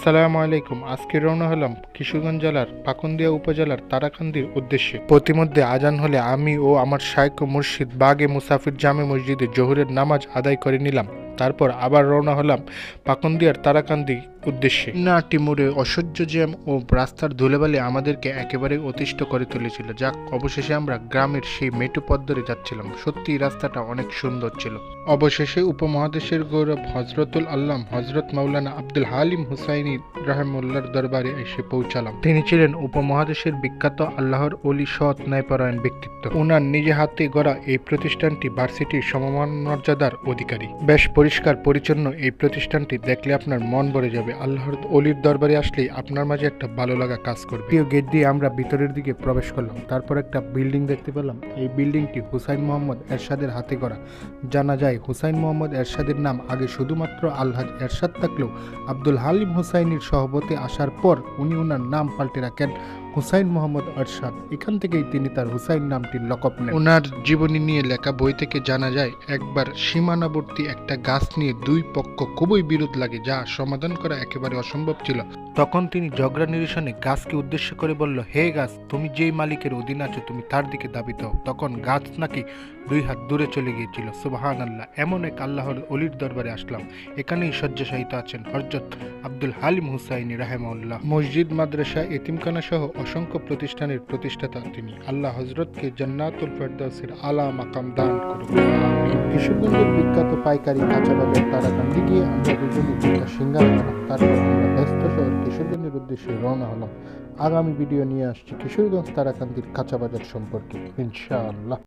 আসসালামু আলাইকুম। আজকে রওনা হলাম কিশোরগঞ্জ জেলার পাকুন্দিয়া উপজেলার তারাকান্দির উদ্দেশ্যে। প্রতিমধ্যে আজান হলে আমি ও আমার শাইক ও মুর্শিদ বাগে মুসাফির জামে মসজিদে জোহরের নামাজ আদায় করে নিলাম। তারপর আবার রওনা হলাম পাকুন্দিয়ার তারাকান্দি উদ্দেশ্যে। নাটি মোড়ে অসহ্য জ্যাম ও রাস্তার ধুলেবালি আমাদেরকে একেবারে অতিষ্ঠ করে তুলেছিল। যাক, অবশেষে আমরা গ্রামের সেই মেটু পথ ধরে যাচ্ছিলাম। সত্যি রাস্তাটা অনেক সুন্দর ছিল। অবশেষে উপমহাদেশের গৌরব হজরতুল আল্লাম, হজরত মাওলানা আব্দুল হালিম হুসাইনি রাহমুল্লার দরবারে এসে পৌঁছালাম। তিনি ছিলেন উপমহাদেশের বিখ্যাত আল্লাহর অলি সৎ ন্যায়পরায়ণ ব্যক্তিত্ব। উনার নিজে হাতে গড়া এই প্রতিষ্ঠানটি ভার্সিটির সমমান মর্যাদার অধিকারী। বেশ পরিষ্কার পরিচ্ছন্ন এই প্রতিষ্ঠানটি দেখলে আপনার মন ভরে যাবে। আল্লাহর অলির দরবারে আসলেই আপনার মাঝে একটা ভালো লাগা কাজ করবে। প্রিয় গেট দিয়ে আমরা ভিতরের দিকে প্রবেশ করলাম। তারপর একটা বিল্ডিং দেখতে পেলাম। এই বিল্ডিংটি হুসাইন মোহাম্মদ এরশাদের হাতে করা জানা যায় হুসাইন মোহাম্মদ এরশাদের নাম আগে শুধুমাত্র আলহাজ এরশাদ থাকলেও আব্দুল হালিম হুসাইনির সভাপতি আসার পর উনি ওনার নাম পাল্টে রাখেন। হুসাইন মোহাম্মদ আরশাদ। এখান থেকেই তিনি তার হুসাইন নামটির লকব নেন। ওনার জীবনী নিয়ে লেখা বই থেকে জানা যায়, একবার সীমানাবর্তী একটা গাছ নিয়ে দুই পক্ষ খুবই বিরোধ লাগে, যা সমাধান করা একেবারে অসম্ভব ছিল। তখন তিনি ঝগড়া নিরসনে গাছকে উদ্দেশ্য করে বলল, হে গাছ, তুমি যেই মালিকের অধীন আছো, তুমি তার দিকে দাবিত হও তখন গাছ নাকি দুই হাত দূরে চলে গিয়েছিল। সুবাহান আল্লাহ এমন এক আল্লাহর অলির দরবারে আসলাম। এখানেই শয্যাশায়িত আছেন হরজত আব্দুল হালিম হুসাইনি রাহেমাউল্লাহ মসজিদ, মাদ্রাসা, এতিমখানা সহ অসংখ্য প্রতিষ্ঠানের প্রতিষ্ঠাতা তিনি। আল্লাহ হজরতকে জান্নাতুল ফেরদাউসের আলা মাকাম দান করুন কিশোরগঞ্জের বিখ্যাত পাইকারি কাঁচা বাজার তারাকান্দি গিয়ে আমরা দুজনে দুটা সিঙ্গার খেলাম তারপর আমরা ব্যস্ত শহর কিশোরগঞ্জের উদ্দেশ্যে রওনা হলাম। আগামী ভিডিও নিয়ে আসছি কিশোরগঞ্জ তারাকান্দির কাঁচা বাজার সম্পর্কে। ইনশাআল্লাহ।